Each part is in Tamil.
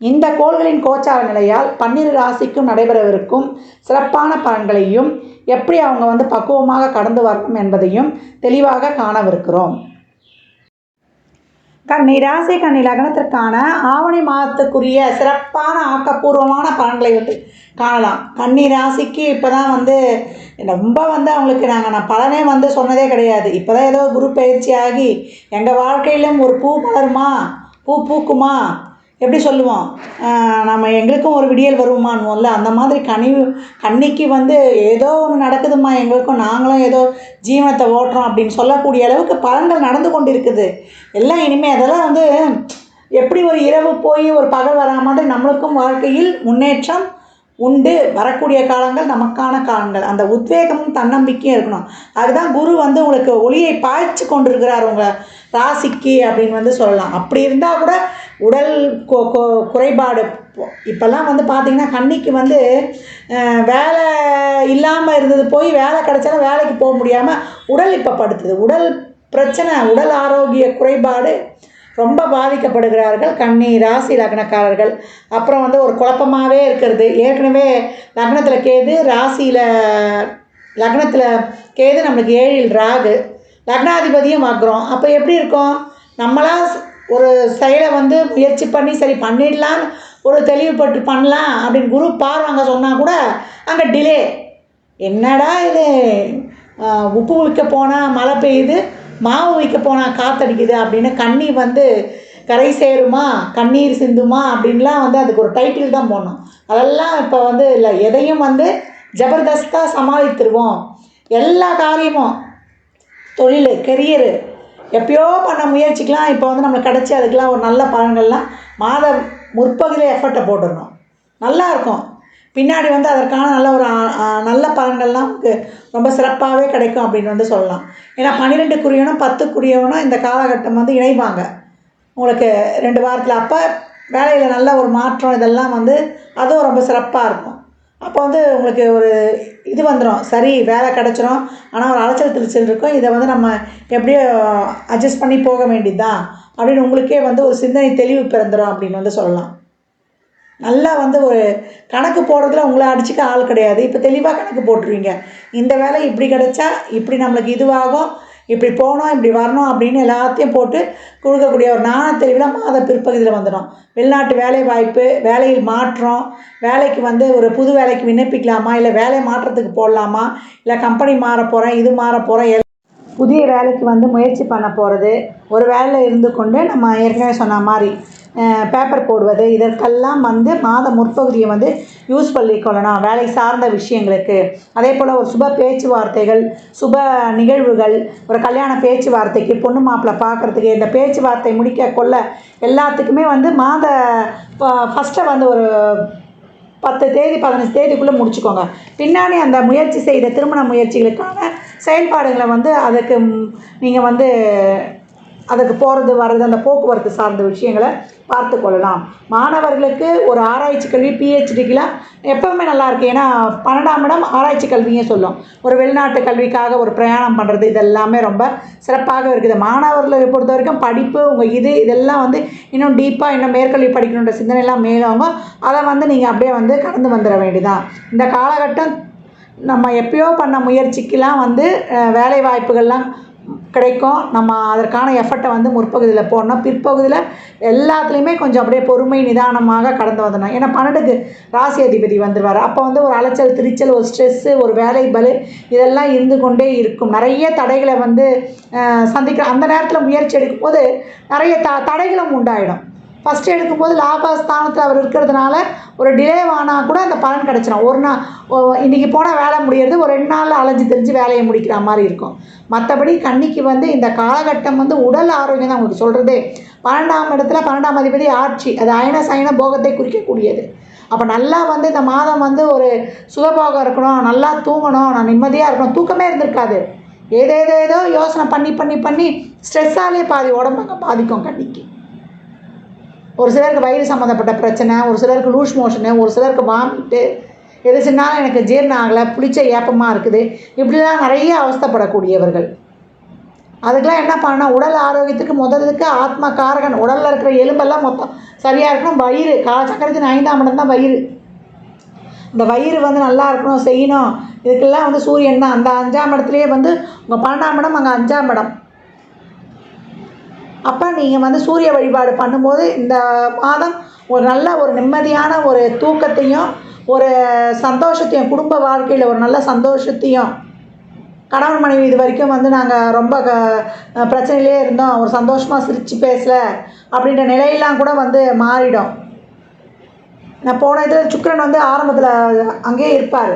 இந்த கோள்களின் கோச்சார நிலையால் பன்னிரு ராசிக்கும் நடைபெறவிருக்கும் சிறப்பான பலன்களையும் எப்படி அவங்க வந்து பக்குவமாக கடந்து வரணும் என்பதையும் தெளிவாக காணவிருக்கிறோம். கன்னி ராசி கன்னி லக்னத்திற்கான ஆவணி மாதத்துக்குரிய சிறப்பான ஆக்கப்பூர்வமான பலன்களை வந்து காணலாம். கன்னி ராசிக்கு இப்போ தான் வந்து ரொம்ப வந்து அவங்களுக்கு நாங்கள் நான் பலனே வந்து சொன்னதே கிடையாது. இப்போ தான் ஏதோ குரு பயிற்சி ஆகி எங்கள் வாழ்க்கையிலும் ஒரு பூ மலருமா பூ பூக்குமா? எப்படி சொல்லுவோம்? நம்ம எங்களுக்கும் ஒரு விடியல் வருமானுவோம்ல அந்த மாதிரி கனிவு கன்னிக்கு வந்து ஏதோ ஒன்று நடக்குதுமா எங்களுக்கும் நாங்களும் ஏதோ ஜீவனத்தை ஓட்டுறோம் அப்படின்னு சொல்லக்கூடிய அளவுக்கு பலன்கள் நடந்து கொண்டு இருக்குது எல்லாம் இனிமேல் அதெல்லாம் வந்து எப்படி ஒரு இரவு போய் ஒரு பகல் வரா மாதிரி நம்மளுக்கும் வாழ்க்கையில் முன்னேற்றம் உண்டு. வரக்கூடிய காலங்கள் நமக்கான காலங்கள். அந்த உத்வேகமும் தன்னம்பிக்கையும் இருக்கணும். அதுதான் குரு வந்து உங்களுக்கு ஒளியை பாய்ச்சி கொண்டிருக்கிறார் உங்களை. ராசிக்கு அப்படின்னு வந்து சொல்லலாம். அப்படி இருந்தால் கூட உடல் கொ- குறைபாடு. இப்போல்லாம் வந்து பார்த்திங்கன்னா கன்னிக்கு வந்து வேலை இல்லாமல் இருந்தது போய் வேலை கிடைச்சாலும் வேலைக்கு போக முடியாமல் உடல் இப்போ படுத்துது. உடல் பிரச்சனை உடல் ஆரோக்கிய குறைபாடு ரொம்ப பாதிக்கப்படுகிறார்கள். கன்னி ராசி லக்னக்காரர்கள். அப்புறம் வந்து ஒரு குழப்பமாகவே இருக்கிறது. ஏற்கனவே லக்னத்தில் கேது ராசியில் லக்னத்தில் கேது நம்மளுக்கு ஏழில் ராகு. லக்னாதிபதியும் ஆக்குறோம் அப்போ எப்படி இருக்கும்? நம்மளா ஒரு செயலை வந்து முயற்சி பண்ணி சரி பண்ணிடலான்னு ஒரு தெளிவுபட்டு பண்ணலாம் அப்படின்னு குரு பார்வாங்க சொன்னால் கூட அங்கே டிலே என்னடா இது? உப்பு விற்க போனால் மழை பெய்யுது மாவு விற்க போனால் காத்தடிக்குது அப்படின்னு கண்ணி வந்து கரை சேருமா கண்ணீர் சிந்துமா அப்படின்லாம் வந்து அதுக்கு ஒரு டைட்டில் தான் போடணும். அதெல்லாம் இப்போ வந்து இல்லை எதையும் வந்து ஜபர்தஸ்தாக சமாளித்துருவோம். எல்லா காரியமும் தொழில் கெரியரு எப்பயோ பண்ண முயற்சிக்கெலாம் இப்போ வந்து நம்மளுக்கு கிடச்சி அதுக்கெலாம் ஒரு நல்ல பலன்கள்லாம் மாத முற்பகுதியில் எஃபர்ட்டை போட்டுடணும் நல்லா இருக்கும். பின்னாடி வந்து அதற்கான நல்ல ஒரு நல்ல பலன்கள்லாம் ரொம்ப சிறப்பாகவே கிடைக்கும் அப்படின்னு வந்து சொல்லலாம். ஏன்னா பத்து குறியவனும் இந்த காலகட்டம் வந்து இணைவாங்க. உங்களுக்கு ரெண்டு வாரத்தில் அப்போ வேலையில் நல்ல ஒரு மாற்றம் இதெல்லாம் வந்து அதுவும் ரொம்ப சிறப்பாக இருக்கும். அப்போ வந்து உங்களுக்கு ஒரு இது வந்துடும் சரி வேலை கிடச்சிரும். ஆனால் ஒரு அலைச்சல் திருச்சல் இருக்கும். இதை வந்து நம்ம எப்படியோ அட்ஜஸ்ட் பண்ணி போக வேண்டியதுதான் அப்படின்னு உங்களுக்கே வந்து ஒரு சிந்தனை தெளிவு பிறந்துடும் அப்படின்னு வந்து சொல்லலாம். நல்லா வந்து ஒரு கணக்கு போடுறதுல உங்களை அடிச்சுக்க ஆள் கிடையாது. இப்போ தெளிவாக கணக்கு போட்டுருவீங்க. இந்த வேலை இப்படி கிடைச்சா இப்படி நம்மளுக்கு இதுவாகும். இப்படி போகணும் இப்படி வரணும் அப்படின்னு எல்லாத்தையும் போட்டு கொடுக்கக்கூடிய ஒரு நாண தெளிவில் மாத பிற்பகுதியில் வந்துடும். வெளிநாட்டு வேலை வாய்ப்பு வேலையில் மாற்றம் வேலைக்கு வந்து ஒரு புது வேலைக்கு விண்ணப்பிக்கலாமா இல்லை வேலை மாற்றத்துக்கு போடலாமா இல்லை கம்பெனி மாற போகிறேன் இது மாற போகிறேன் புதிய வேலைக்கு வந்து முயற்சி பண்ண போகிறது ஒரு வேலையில் இருந்து கொண்டு நம்ம ஏற்கனவே சொன்ன மாதிரி பேப்பர் போடுவது இதற்கெல்லாம் வந்து மாத முற்பகுதியை வந்து யூஸ் பண்ணிக்கொள்ளணும் வேலை சார்ந்த விஷயங்களுக்கு. அதே போல் ஒரு சுப பேச்சுவார்த்தைகள் சுப நிகழ்வுகள் ஒரு கல்யாண பேச்சுவார்த்தைக்கு பொண்ணு மாப்பிள்ளை பார்க்குறதுக்கு இந்த பேச்சுவார்த்தை முடிக்க கொள்ள எல்லாத்துக்குமே வந்து மாத ஃபஸ்ட்டை வந்து ஒரு பத்து தேதி பதினஞ்சு தேதிக்குள்ளே முடிச்சுக்கோங்க. பின்னாடி அந்த முயற்சி செய்த திருமண முயற்சிகளுக்கான செயல்பாடுகளை வந்து அதுக்கு நீங்கள் வந்து அதுக்கு போகிறது வர்றது அந்த போக்குவரத்து சார்ந்த விஷயங்களை பார்த்து கொள்ளலாம். மாணவர்களுக்கு ஒரு ஆராய்ச்சி கல்வி பிஹெச்டிக்கெலாம் எப்போவுமே நல்லாயிருக்கு ஏன்னா பன்னெண்டாம் இடம் ஆராய்ச்சி கல்வியே சொல்லும். ஒரு வெளிநாட்டு கல்விக்காக ஒரு பிரயாணம் பண்ணுறது இதெல்லாமே ரொம்ப சிறப்பாக இருக்குது. மாணவர்களை பொறுத்த வரைக்கும் படிப்பு உங்கள் இது இதெல்லாம் வந்து இன்னும் டீப்பாக இன்னும் மேற்கல்வி படிக்கணுன்ற சிந்தனைலாம் மேலவங்க அதை வந்து நீங்கள் அப்படியே வந்து கடந்து வந்துட வேண்டியதான் இந்த காலகட்டம் நம்ம எப்பயோ பண்ண முயற்சிக்கெலாம் வந்து வேலைவாய்ப்புகள்லாம் வேலை வாய்ப்புகள்லாம் கிடைக்கும். நம்ம அதற்கான எஃபர்ட்டை வந்து முற்பகுதியில் போடணும். பிற்பகுதியில் எல்லாத்துலேயுமே கொஞ்சம் அப்படியே பொறுமை நிதானமாக கடந்து வந்துடணும். ஏன்னா பன்னெண்டுக்கு ராசி அதிபதி வந்துடுவார் அப்போ வந்து ஒரு அலைச்சல் திரிச்சல் ஒரு ஸ்ட்ரெஸ்ஸு ஒரு வேலை பலு இதெல்லாம் இருந்து கொண்டே இருக்கும். நிறைய தடைகளை வந்து சந்திக்கிற அந்த நேரத்தில் முயற்சி எடுக்கும்போது நிறைய த தடைகளும் உண்டாயிடும். ஃபஸ்ட்டு எடுக்கும்போது லாபஸ்தானத்தில் அவர் இருக்கிறதுனால ஒரு டிலே ஆனால் கூட அந்த பலன் கிடச்சிடும் ஒரு நாள் இன்றைக்கி போனால் வேலை முடியறது ஒரு ரெண்டு நாளில் அலைஞ்சு தெரிஞ்சு வேலையை முடிக்கிற மாதிரி இருக்கும். மற்றபடி கன்னிக்கு வந்து இந்த காலகட்டம் வந்து உடல் ஆரோக்கியம் தான் உங்களுக்கு சொல்கிறதே பன்னெண்டாம் இடத்துல பன்னெண்டாம் அதிபதி ஆட்சி. அது அயன சயன போகத்தை குறிக்கக்கூடியது. அப்போ நல்லா வந்து இந்த மாதம் வந்து ஒரு சுகபோகம் இருக்கணும். நல்லா தூங்கணும். நான் நிம்மதியாக இருக்கணும். தூக்கமே இருந்திருக்காது. ஏதேதோ ஏதோ யோசனை பண்ணி பண்ணி பண்ணி ஸ்ட்ரெஸ்ஸாலே பாதி உடம்புங்க பாதிக்கும் கன்னிக்கு. ஒரு சிலருக்கு வயிறு சம்மந்தப்பட்ட பிரச்சனை ஒரு சிலருக்கு லூஸ் மோஷனு ஒரு சிலருக்கு வாமிட்டு எது சின்னாலும் எனக்கு ஜீரணம் ஆகலை புளிச்ச ஏப்பமாக இருக்குது. இப்படிலாம் நிறைய அவஸ்தைப்படக்கூடியவர்கள். அதுக்கெலாம் என்ன பண்ணணும் உடல் ஆரோக்கியத்துக்கு முதலுக்கு ஆத்மா காரகன் உடலில் இருக்கிற எலும்பெல்லாம் மொத்தம் சரியாக இருக்கணும். வயிறு காலச்சக்கரத்தின் ஐந்தாம் இடம் தான் வயிறு. இந்த வயிறு வந்து நல்லா இருக்கணும் செய்யணும். இதுக்கெல்லாம் வந்து சூரியன் தான். அந்த அஞ்சாம் இடத்துலேயே வந்து உங்கள் பன்னெண்டாம் இடம் அங்கே அஞ்சாம் இடம். அப்போ நீங்கள் வந்து சூரிய வழிபாடு பண்ணும்போது இந்த மாதம் ஒரு நல்ல ஒரு நிம்மதியான ஒரு தூக்கத்தையும் ஒரு சந்தோஷத்தையும் குடும்ப வாழ்க்கையில் ஒரு நல்ல சந்தோஷத்தையும் கணவன் மனைவி இது வரைக்கும் வந்து நாங்கள் ரொம்ப க பிரச்சனையிலே இருந்தோம். ஒரு சந்தோஷமாக சிரித்து பேசல அப்படின்ற நிலையெல்லாம் கூட வந்து மாறிடும். நான் போன இதில் சுக்கிரன் வந்து ஆரம்பத்தில் அங்கேயே இருப்பார்.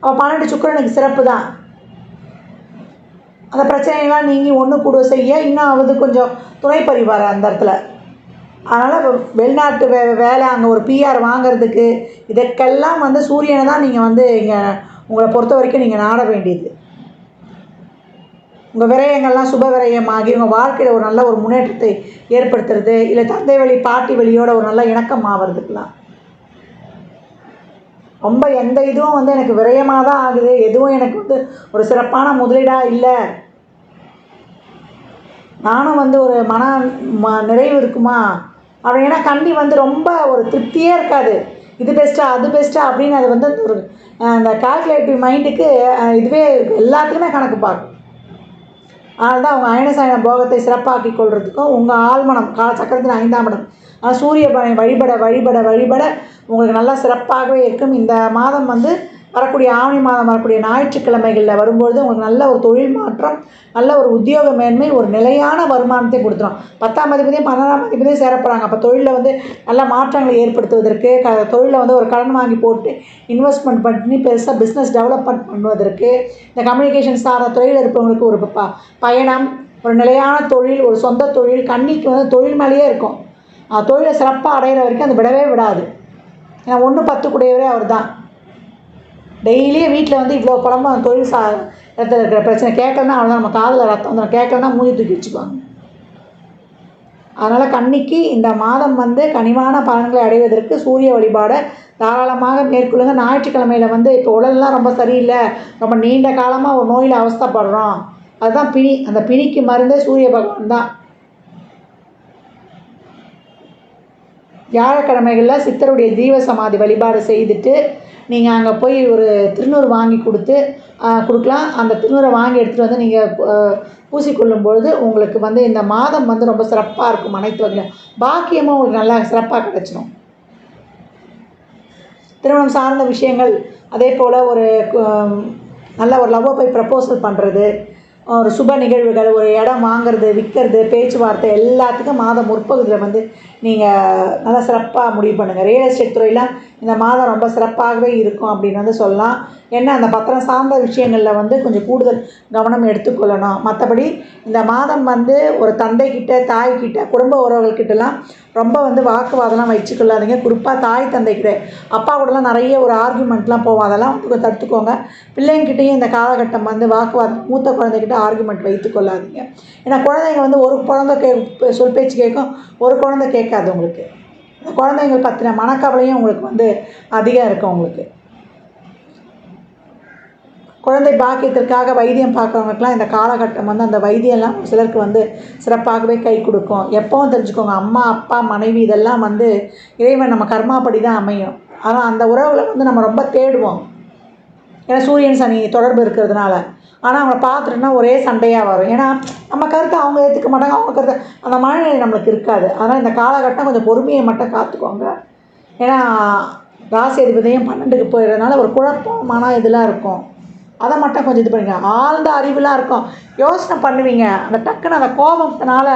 அப்போ பன்னெண்டு சுக்கரனுக்கு சிறப்பு தான் அந்த பிரச்சனையெல்லாம் நீங்கி ஒன்று கூட செய்ய இன்னும் வந்து கொஞ்சம் துணை பறிவார் அந்த இடத்துல. அதனால் வெளிநாட்டு வே வேலை அங்கே ஒரு பிஆர் வாங்குறதுக்கு இதற்கெல்லாம் வந்து சூரியனை தான் நீங்கள் வந்து இங்கே உங்களை பொறுத்த வரைக்கும் நீங்கள் நாட வேண்டியது. உங்கள் விரயங்கள்லாம் சுப விரயமாகி உங்கள் வாழ்க்கையில் ஒரு நல்ல ஒரு முன்னேற்றத்தை ஏற்படுத்துறது இல்லை தந்தை வழி பாட்டி வழியோட ஒரு நல்ல இணக்கம் ஆகிறதுக்கெலாம் ரொம்ப எந்த இதுவும் வந்து எனக்கு விரயமாக தான் ஆகுது. எதுவும் எனக்கு வந்து ஒரு சிறப்பான முதலீடாக இல்லை. நானும் வந்து ஒரு மன ம நிறைவு இருக்குமா? அப்படின்னா கண்டி வந்து ரொம்ப ஒரு திருப்தியே இருக்காது. இது பெஸ்ட்டா அது பெஸ்ட்டா அப்படின்னு அது வந்து ஒரு அந்த கால்குலேட்டிவ் மைண்டுக்கு இதுவே எல்லாத்துக்குமே கணக்கு பார்க்கும். அதனால தான் அவங்க அயனசாயன போகத்தை சிறப்பாக்கி கொள்றதுக்கும் உங்கள் ஆழ்மனம் கா சக்கரத்தின் ஐந்தாம் இடம். சூரிய பகவானை வழிபட வழிபட வழிபட உங்களுக்கு நல்லா சிறப்பாகவே இருக்கும். இந்த மாதம் வந்து வரக்கூடிய ஆவணி மாதம் வரக்கூடிய ஞாயிற்றுக்கிழமைகளில் வரும்பொழுது உங்களுக்கு நல்ல ஒரு தொழில் மாற்றம் நல்ல ஒரு உத்தியோக மேன்மை ஒரு நிலையான வருமானத்தை கொடுத்துரும். பத்தாம் அதிபதியும் பன்னெண்டாம் அதிபதியும் சேரப்படுறாங்க அப்போ தொழிலில் வந்து நல்ல மாற்றங்களை ஏற்படுத்துவதற்கு க தொழிலில் வந்து ஒரு கடன் வாங்கி போட்டு இன்வெஸ்ட்மெண்ட் பண்ணி பெருசாக பிஸ்னஸ் டெவலப்மெண்ட் பண்ணுவதற்கு இந்த கம்யூனிகேஷன் சார்ந்த தொழில் இருப்பவங்களுக்கு ஒரு ப பயணம் ஒரு நிலையான தொழில் ஒரு சொந்த தொழில் கண்ணிக்கு வந்து தொழில் மேலேயே இருக்கும். தொழிலை சிறப்பாக அடையிற வரைக்கும் அது விடவே விடாது. ஏன்னா ஒன்று பத்து கூடியவரே அவர் தான் டெய்லியும் வீட்டில் வந்து இவ்வளோ குழம்பு அந்த தொழில் சா இடத்துல இருக்கிற பிரச்சனை. கேட்கலன்னா அவ்வளோ நம்ம காதில் ரத்தம் வந்துடும் கேட்கலன்னா மூஞ்சி தூக்கி வச்சுக்குவாங்க. அதனால் கன்னிக்கு இந்த மாதம் வந்து கனிவான பலன்களை அடைவதற்கு சூரிய வழிபாடை தாராளமாக மேற்கொள்ளுங்க. ஞாயிற்றுக்கிழமையில் வந்து இப்போ உடல்லாம் ரொம்ப சரியில்லை. ரொம்ப நீண்ட காலமாக ஒரு நோயில் அவஸ்தைப்படுறோம். அதுதான் பிணி. அந்த பிணிக்கு மருந்தே சூரிய பகவான் தான். வியாழக்கிழமைகளில் சித்தருடைய தீவ சமாதி வழிபாடு செய்துட்டு நீங்கள் அங்கே போய் ஒரு திருநூறு வாங்கி கொடுத்து கொடுக்கலாம். அந்த திருநூறை வாங்கி எடுத்துகிட்டு வந்து நீங்கள் பூசிக்கொள்ளும் பொழுது உங்களுக்கு வந்து இந்த மாதம் வந்து ரொம்ப சிறப்பாக இருக்கும் அனைத்து வகையிலும். பாக்கியமும் உங்களுக்கு நல்லா சிறப்பாக கிடச்சிடும் திருமணம் சார்ந்த விஷயங்கள் அதே போல் ஒரு நல்ல ஒரு லவ்வை போய் ப்ரப்போசல் பண்ணுறது ஒரு சுப நிகழ்வுகள் ஒரு இடம் வாங்கிறது விற்கிறது பேச்சுவார்த்தை எல்லாத்துக்கும் மாதம் முற்பகுதியில் வந்து நீங்கள் நல்லா சிறப்பாக முடிவு பண்ணுங்கள் ரியல் எஸ்டேட் துறையில் இந்த மாதம் ரொம்ப சிறப்பாகவே இருக்கும் அப்படின்னு வந்து சொல்லலாம். ஏன்னா அந்த பத்திரம் சார்ந்த விஷயங்களில் வந்து கொஞ்சம் கூடுதல் கவனம் எடுத்துக்கொள்ளணும். மற்றபடி இந்த மாதம் வந்து ஒரு தந்தைக்கிட்ட தாய்கிட்ட குடும்ப உறவுகள்கிட்டலாம் ரொம்ப வந்து வாக்குவாதம்லாம் வச்சுக்கொள்ளாதீங்க. குறிப்பாக தாய் தந்தைக்கிட்ட அப்பா கூடலாம் நிறைய ஒரு ஆர்குமெண்ட்லாம் போவோம். அதெல்லாம் வந்து தடுத்துக்கோங்க. பிள்ளைங்கிட்டையும் இந்த காலகட்டம் வந்து வாக்குவாதம் மூத்த குழந்தைகிட்ட ஆர்குமெண்ட் வைத்துக்கொள்ளாதீங்க. ஏன்னா குழந்தைங்க வந்து ஒரு குழந்தை கே சொல் பேச்சு கேட்கும் ஒரு குழந்தை கேட்காது உங்களுக்கு. குழந்தைங்க பற்றின மனக்கவலையும் உங்களுக்கு வந்து அதிகம் இருக்கும் உங்களுக்கு. குழந்தை பாக்கியத்திற்காக வைத்தியம் பார்க்குறவங்களுக்குலாம் இந்த காலகட்டம் வந்து அந்த வைத்தியம்லாம் சிலருக்கு வந்து சிறப்பாகவே கை கொடுக்கும். எப்போவும் தெரிஞ்சுக்கோங்க அம்மா அப்பா மனைவி இதெல்லாம் வந்து இறைவன் நம்ம கர்மாப்படி தான் அமையும். ஆனால் அந்த உறவில் வந்து நம்ம ரொம்ப தேடுவோம். ஏன்னா சூரியன் சனி தொடர்பு இருக்கிறதுனால. ஆனால் அவங்கள பார்த்துட்டோன்னா ஒரே சண்டையாக வரும். ஏன்னா நம்ம கருத்தை அவங்க ஏற்றுக்க மாட்டாங்க அவங்க கருத்தை. அந்த மனநிலை நம்மளுக்கு இருக்காது. அதனால் இந்த காலகட்டம் கொஞ்சம் பொறுமையை மட்டும் காத்துக்கோங்க. ஏன்னா ராசி அதிபதியும் பன்னெண்டுக்கு போயிடுறதுனால ஒரு குழப்பமான இதெல்லாம் இருக்கும். அதை மட்டும் கொஞ்சம் இது பண்ணிக்கலாம் ஆழ்ந்த அறிவுலாம் இருக்கும். யோசனை பண்ணுவீங்க. அந்த டக்குன்னு அந்த கோபத்தினால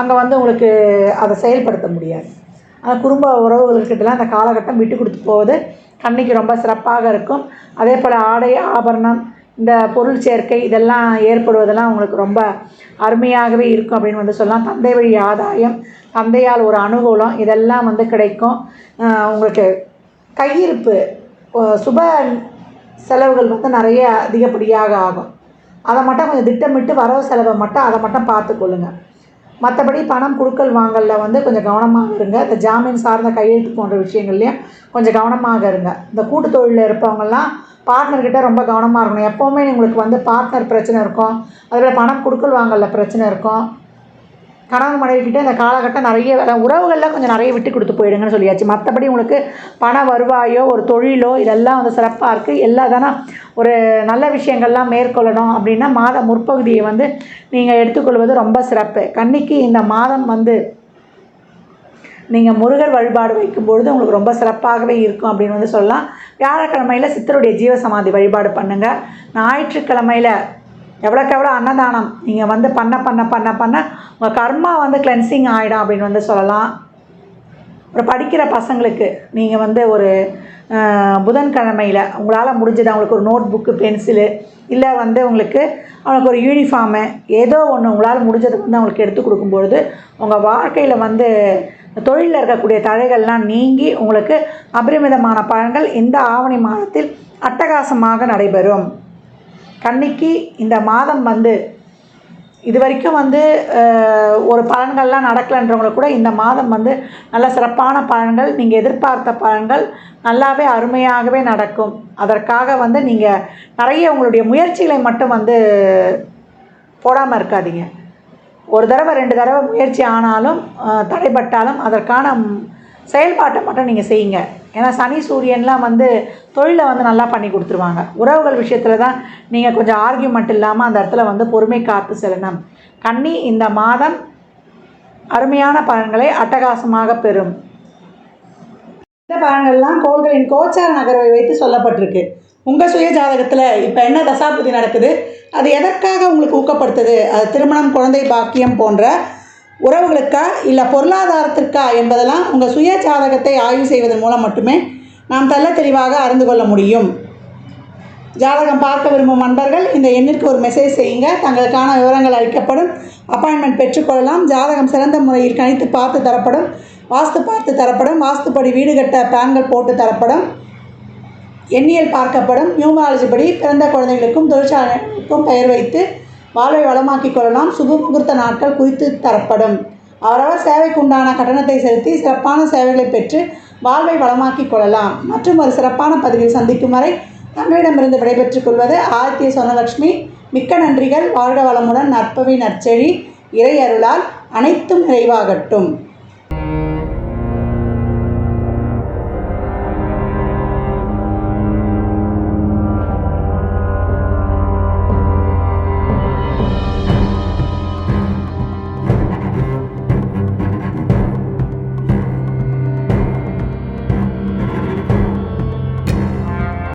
அங்கே வந்து உங்களுக்கு அதை செயல்படுத்த முடியாது. அந்த குடும்ப உறவுகள்கிட்டலாம் அந்த காலகட்டம் விட்டு கொடுத்து போவது கண்ணிக்கு ரொம்ப சிறப்பாக இருக்கும். அதே போல் ஆடை ஆபரணம் இந்த பொருள் சேர்க்கை இதெல்லாம் ஏற்படுவதெல்லாம் உங்களுக்கு ரொம்ப அருமையாகவே இருக்கும் அப்படின்னு வந்து சொல்லலாம். தந்தை வழி ஆதாயம் தந்தையால் ஒரு அனுகூலம் இதெல்லாம் வந்து கிடைக்கும். உங்களுக்கு கையிருப்பு சுப செலவுகள் வந்து நிறைய அதிகப்படியாக ஆகும். அதை மட்டும் கொஞ்சம் திட்டமிட்டு வரவு செலவை மட்டும் அதை மட்டும் பார்த்துக்கொள்ளுங்க. மற்றபடி பணம் கொடுக்கல் வாங்கலில் வந்து கொஞ்சம் கவனமாக இருங்க. இந்த ஜாமீன் சார்ந்த கையெழுத்து போன்ற விஷயங்கள்லையும் கொஞ்சம் கவனமாக இருங்க. இந்த கூட்டு தொழிலில் இருப்பவங்கெல்லாம் பார்ட்னர்கிட்ட ரொம்ப கவனமாக இருக்கணும். எப்போவுமே உங்களுக்கு வந்து பார்ட்னர் பிரச்சனை இருக்கும். அதில் பணம் கொடுக்கல் வாங்கலில் பிரச்சனை இருக்கும். கணவன் மனைவிக்கிட்ட இந்த காலகட்டம் நிறைய உறவுகளில் கொஞ்சம் நிறைய விட்டு கொடுத்து போயிடுங்கன்னு சொல்லியாச்சு. மற்றபடி உங்களுக்கு பண வருவாயோ ஒரு தொழிலோ இதெல்லாம் வந்து சிறப்பாக இருக்குது எல்லா தானே ஒரு நல்ல விஷயங்கள்லாம் மேற்கொள்ளணும் அப்படின்னா மாத முற்பகுதியை வந்து நீங்கள் எடுத்துக்கொள்வது ரொம்ப சிறப்பு. கன்னிக்கு இந்த மாதம் வந்து நீங்கள் முருகர் வழிபாடு வைக்கும்பொழுது உங்களுக்கு ரொம்ப சிறப்பாகவே இருக்கும் அப்படின்னு வந்து சொல்லலாம். வியாழக்கிழமையில் சித்தருடைய ஜீவசமாதி வழிபாடு பண்ணுங்கள் ஞாயிற்றுக்கிழமையில் எவ்வளோக்கு எவ்வளோ அன்னதானம்? நீங்கள் வந்து பண்ண பண்ண பண்ண பண்ண உங்கள் கர்மா வந்து கிளென்சிங் ஆகிடும் அப்படின்னு வந்து சொல்லலாம். ஒரு படிக்கிற பசங்களுக்கு நீங்கள் வந்து ஒரு புதன்கிழமையில் உங்களால் முடிஞ்சது அவங்களுக்கு ஒரு நோட் புக்கு பென்சிலு இல்லை வந்து உங்களுக்கு அவங்களுக்கு ஒரு யூனிஃபார்மு ஏதோ ஒன்று உங்களால் முடிஞ்சதுக்கு வந்து அவங்களுக்கு எடுத்து கொடுக்கும்பொழுது உங்கள் வாழ்க்கையில் வந்து தொழிலில் இருக்கக்கூடிய தடைகள்லாம் நீங்கி உங்களுக்கு அபரிமிதமான பலன்கள் இந்த ஆவணி மாதத்தில் அட்டகாசமாக நடைபெறும். கன்னிக்கு இந்த மாதம் வந்து இது வரைக்கும் வந்து ஒரு பலன்கள்லாம் நடக்கலைன்றவங்களுக்கு கூட இந்த மாதம் வந்து நல்ல சிறப்பான பலன்கள் நீங்கள் எதிர்பார்த்த பலன்கள் நல்லாவே அருமையாகவே நடக்கும். அதற்காக வந்து நீங்கள் நிறைய உங்களுடைய முயற்சிகளை மட்டும் வந்து போடாமல் இருக்காதீங்க. ஒரு தடவை ரெண்டு தடவை முயற்சி ஆனாலும் தடைப்பட்டாலும் அதற்கான செயல்பாட்டை மட்டும் நீங்கள் செய்யுங்க. ஏன்னா சனி சூரியன்லாம் வந்து தொழிலை வந்து நல்லா பண்ணி கொடுத்துருவாங்க. உறவுகள் விஷயத்தில் தான் நீங்கள் கொஞ்சம் ஆர்கியூமெண்ட் இல்லாமல் அந்த இடத்துல வந்து பொறுமை காத்து செல்லணும். கன்னி இந்த மாதம் அருமையான பலன்களை அட்டகாசமாக பெறும். இந்த பலன்கள்லாம் கோள்களின் கோச்சார நகர்வை வைத்து சொல்லப்பட்டிருக்கு. உங்கள் சுய ஜாதகத்தில் இப்போ என்ன தசாபுதி நடக்குது? அது எதற்காக உங்களுக்கு ஊக்கப்படுத்துது? அது திருமணம் குழந்தை பாக்கியம் போன்ற உறவுகளுக்கா இல்லை பொருளாதாரத்திற்கா என்பதெல்லாம் உங்கள் சுய ஜாதகத்தை ஆய்வு செய்வதன் மூலம் மட்டுமே நாம் தள்ள தெளிவாக அறிந்து கொள்ள முடியும். ஜாதகம் பார்க்க விரும்பும் நண்பர்கள் இந்த எண்ணிற்கு ஒரு மெசேஜ் செய்யுங்க. தங்களுக்கான விவரங்கள் அளிக்கப்படும். அப்பாயின்மெண்ட் பெற்றுக்கொள்ளலாம் ஜாதகம் சிறந்த முறையில் கணித்து பார்த்து தரப்படும். வாஸ்து பார்த்து தரப்படும். வாஸ்துப்படி வீடு கட்ட பிளான்கள் போட்டு தரப்படும். எண்ணியல் பார்க்கப்படும். நியூமராலஜி படி பிறந்த குழந்தைகளுக்கும் தொழிற்சாலைக்கும் பெயர் வைத்து வாழ்வை வளமாக்கிக் கொள்ளலாம். சுப முகூர்த்த நாட்கள் குறித்து தரப்படும். அவரவர் சேவைக்கு உண்டான கட்டணத்தை செலுத்தி சிறப்பான சேவைகளை பெற்று வாழ்வை வளமாக்கிக் கொள்ளலாம். மற்றும் ஒரு சிறப்பான பதிவில் சந்திக்கும் வரை தமிழிடமிருந்து விடைபெற்றுக் கொள்வது ஆதித்ய சொனலட்சுமி மிக்க நன்றிகள். வாழ்க வளமுடன் நற்பவி நற்செழி. இறை அருளால் அனைத்தும் நிறைவாகட்டும்.